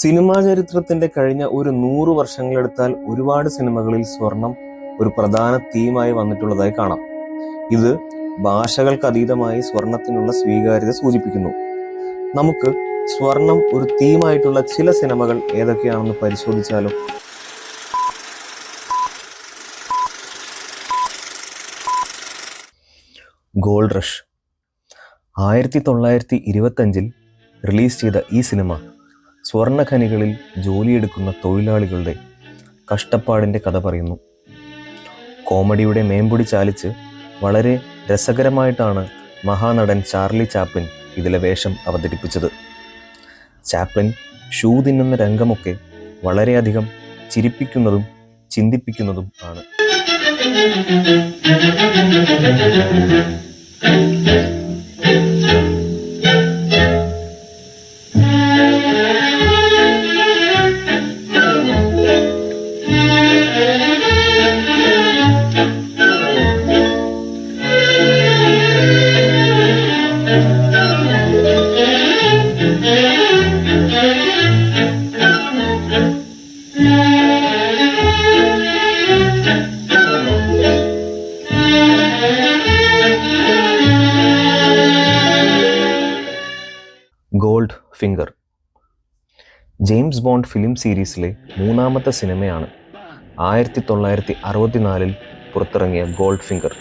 Cinema ചരിത്രത്തിന്റെ കഴിഞ്ഞ ഒരു നൂറ് വർഷങ്ങളെടുത്താൽ ഒരുപാട് സിനിമകളിൽ സ്വർണം ഒരു പ്രധാന തീമായി വന്നിട്ടുള്ളതായി കാണാം. ഇത് ഭാഷകൾക്ക് അതീതമായി സ്വർണത്തിനുള്ള സ്വീകാര്യത സൂചിപ്പിക്കുന്നു. നമുക്ക് സ്വർണം ഒരു തീമായിട്ടുള്ള ചില സിനിമകൾ ഏതൊക്കെയാണെന്ന് പരിശോധിച്ചാലും? Gold rush. ആയിരത്തി തൊള്ളായിരത്തി റിലീസ് ചെയ്ത ഈ സിനിമ സ്വർണഖനികളിൽ ജോലിയെടുക്കുന്ന തൊഴിലാളികളുടെ കഷ്ടപ്പാടിന്റെ കഥ പറയുന്നു. കോമഡിയുടെ മേമ്പൊടി ചാലിച്ച് വളരെ രസകരമായിട്ടാണ് മഹാനടൻ ചാർലി ചാപ്ലിൻ ഇതിലെ വേഷം അവതരിപ്പിച്ചത്. ചാപ്ലിൻ ഷൂ തിന്നുന്ന രംഗമൊക്കെ വളരെയധികം ചിരിപ്പിക്കുന്നതും ചിന്തിപ്പിക്കുന്നതും ആണ്. Goldfinger. James Bond film സീരീസിലെ മൂന്നാമത്തെ സിനിമയാണ് ആയിരത്തി തൊള്ളായിരത്തി അറുപത്തിനാലിൽ പുറത്തിറങ്ങിയ ഗോൾഡ് ഫിംഗർ.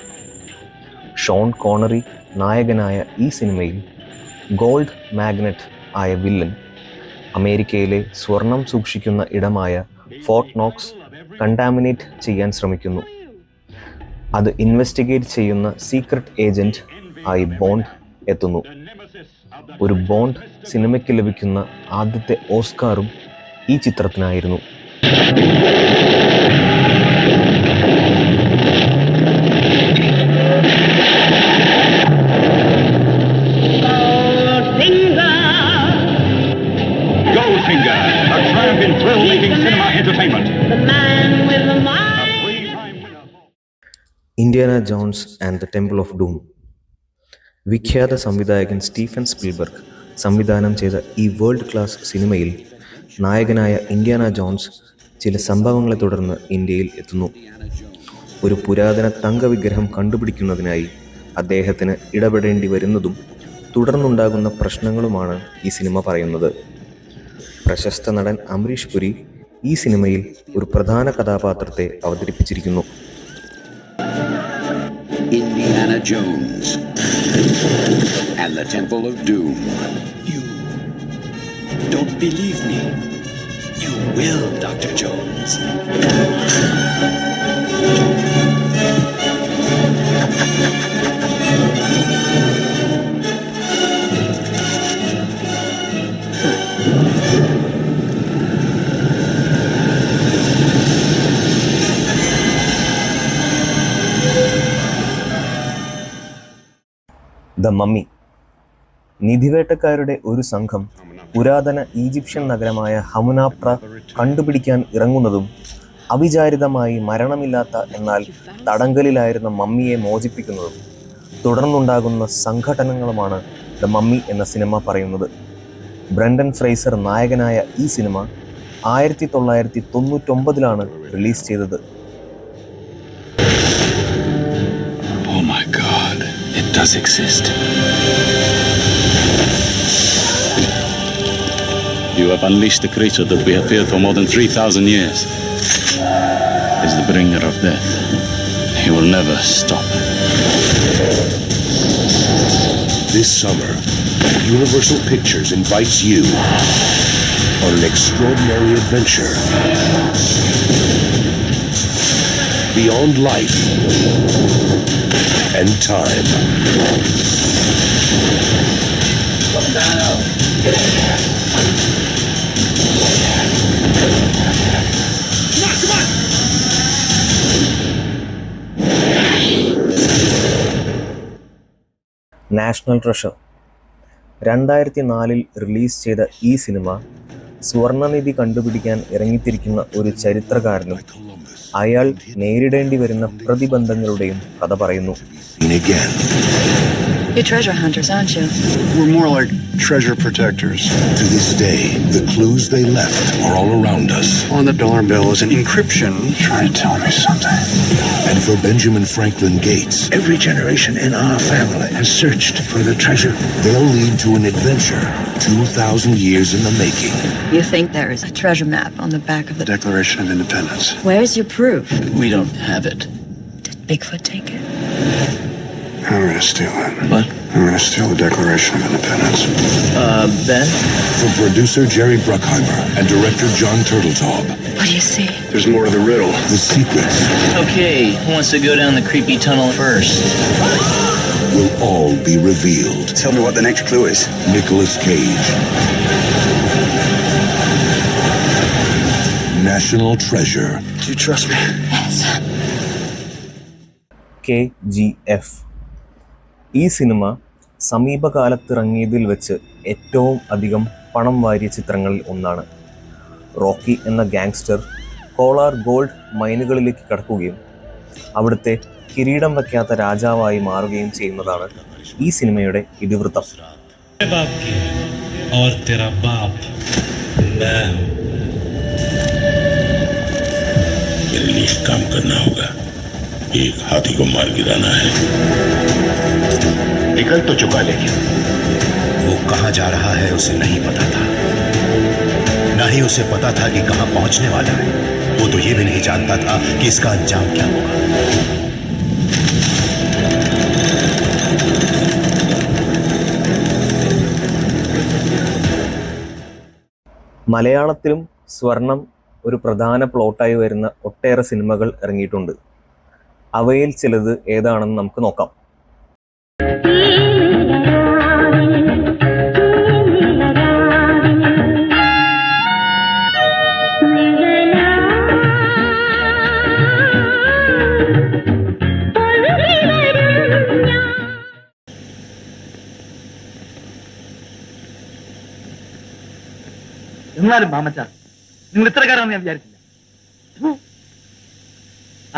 ഷോൺ കോണറി നായകനായ ഈ സിനിമയിൽ ഗോൾഡ് മാഗ്നറ്റ് ആയ വില്ലൻ അമേരിക്കയിലെ സ്വർണം സൂക്ഷിക്കുന്ന ഇടമായ ഫോർട്ട് നോക്സ് കണ്ടാമിനേറ്റ് ചെയ്യാൻ ശ്രമിക്കുന്നു. അത് ഇൻവെസ്റ്റിഗേറ്റ് ചെയ്യുന്ന സീക്രട്ട് ഏജന്റ് ആയി ബോണ്ട് എത്തുന്നു. ഒരു ബോണ്ട് സിനിമയ്ക്ക് ലഭിക്കുന്ന ആദ്യത്തെ ഓസ്കാറും ഈ ചിത്രത്തിനായിരുന്നു. Indiana Jones and the Temple of Doom. വിഖ്യാത സംവിധായകൻ സ്റ്റീഫൻ സ്പിൽബർഗ് സംവിധാനം ചെയ്ത ഈ വേൾഡ് ക്ലാസ് സിനിമയിൽ നായകനായ ഇന്ത്യാന ജോൺസ് ചില സംഭവങ്ങളെ തുടർന്ന് ഇന്ത്യയിൽ എത്തുന്നു. ഒരു പുരാതന തങ്കവിഗ്രഹം കണ്ടുപിടിക്കുന്നതിനായി അദ്ദേഹത്തിന് ഇടപെടേണ്ടി വരുന്നതും തുടർന്നുണ്ടാകുന്ന പ്രശ്നങ്ങളുമാണ് ഈ സിനിമ പറയുന്നത്. പ്രശസ്ത നടൻ അമരീഷ് പുരി ഈ സിനിമയിൽ ഒരു പ്രധാന കഥാപാത്രത്തെ അവതരിപ്പിച്ചിരിക്കുന്നു. Indiana Jones and the Temple of Doom. You don't believe me. You will, Dr. Jones. Mummy. നിധിവേട്ടക്കാരുടെ ഒരു സംഘം പുരാതന ഈജിപ്ഷ്യൻ നഗരമായ ഹമുനാപ്ര കണ്ടുപിടിക്കാൻ ഇറങ്ങുന്നതും അവിചാരിതമായി മരണമില്ലാത്ത എന്നാൽ തടങ്കലിലായിരുന്ന മമ്മിയെ മോചിപ്പിക്കുന്നതും തുടർന്നുണ്ടാകുന്ന സംഘടനകളുമാണ് ദ മമ്മി എന്ന സിനിമ പറയുന്നത്. ബ്രണ്ടൻ ഫ്രൈസർ നായകനായ ഈ സിനിമ ആയിരത്തി തൊള്ളായിരത്തി തൊണ്ണൂറ്റൊമ്പതിലാണ് റിലീസ് ചെയ്തത്. Does exist. You have unleashed the creature that we have feared for more than 3,000 years. Is the bringer of death. He will never stop. This summer, Universal Pictures invites you on an extraordinary adventure beyond life and time. National treasure രണ്ടായിരത്തി നാലിൽ release ചെയ്ത ഈ cinema സ്വർണനിധി കണ്ടുപിടിക്കാൻ ഇറങ്ങിത്തിരിക്കുന്ന ഒരു ചരിത്രകാരനും അയാൾ നേരിടേണ്ടി വരുന്ന പ്രതിബന്ധങ്ങളുടെയും കഥ പറയുന്നു. You're treasure hunters, aren't you? We're more like treasure protectors. To this day, the clues they left are all around us. On the dollar bill is an encryption trying to tell me something. And for Benjamin Franklin Gates, Every generation in our family has searched for the treasure. they'll lead to an adventure 2,000 years in the making. You think there is a treasure map on the back of the. Declaration of Independence. Where's your proof? We don't have it. Did Bigfoot take it? I'm gonna steal it. What? I'm gonna steal the Declaration of Independence. Uh, Ben? From producer Jerry Bruckheimer and director John Turteltaub. What do you see? There's more to the riddle. The secrets. Okay, who wants to go down the creepy tunnel first? Will all be revealed. Tell me what the next clue is. Nicholas Cage. National Treasure. Do you trust me? Yes. KGF ഈ സിനിമ സമീപകാലത്തിറങ്ങിയതിൽ വെച്ച് ഏറ്റവും അധികം പണം വാരിയ ചിത്രങ്ങളിൽ ഒന്നാണ് Rocky എന്ന ഗാങ്സ്റ്റർ കോളാർ ഗോൾഡ് മൈനുകളിലേക്ക് കടക്കുകയും അവിടുത്തെ കിരീടം വയ്ക്കാത്ത രാജാവായി മാറുകയും ചെയ്യുന്നതാണ് ഈ സിനിമയുടെ ഇതിവൃത്തം बाप की और तेरा बाप मैं हूं मेरे लिए एक काम करना होगा एक हाथी को मार गिराना है निकल तो चुका लेकिन वो कहाँ जा रहा है उसे नहीं पता था न ही उसे पता था कि कहाँ पहुंचने वाला है वो तो ये भी नहीं जानता था कि इसका अंजाम क्या होगा മലയാളത്തിലും സ്വർണം ഒരു പ്രധാന പ്ലോട്ടായി വരുന്ന ഒട്ടേറെ സിനിമകൾ ഇറങ്ങിയിട്ടുണ്ട് അവയിൽ ചിലത് ഏതാണെന്ന് നമുക്ക് നോക്കാം എന്നാലും മാമച്ച നിങ്ങൾ ഇത്രക്കാരാണെന്ന് ഞാൻ വിചാരിച്ചില്ല.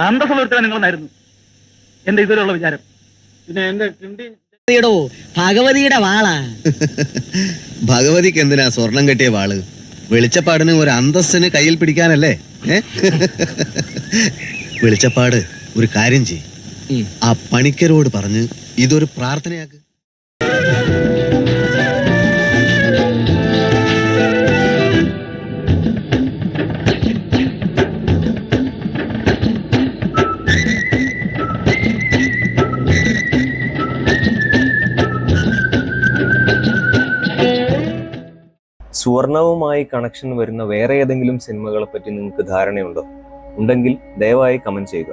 അന്തസ്സുള്ള ഒരുത്തരം നിങ്ങളെന്നായിരുന്നു. എന്റെ ഇതുവരെയുള്ള വിചാരം. പിന്നെ എന്റെ കിണ്ടി ഭഗവതിയുടെ വാളാ. ഭഗവതിക്ക് എന്തിനാ സ്വർണം കെട്ടിയ വാൾ? വെളിച്ചപ്പാടിന് ഒരു അന്തസ്സിന് കയ്യിൽ പിടിക്കാനല്ലേ? ഏ? വെളിച്ചപ്പാട് ഒരു കാര്യം ചെയ് ആ പണിക്കരോട് പറഞ്ഞ് ഇതൊരു പ്രാർത്ഥനയാക്ക്. സുവർണവുമായി കണക്ഷൻ വരുന്ന വേറെ ഏതെങ്കിലും സിനിമകളെ പറ്റി നിങ്ങൾക്ക് ധാരണയുണ്ടോ? ഉണ്ടെങ്കിൽ ദയവായി കമന്റ് ചെയ്യുക.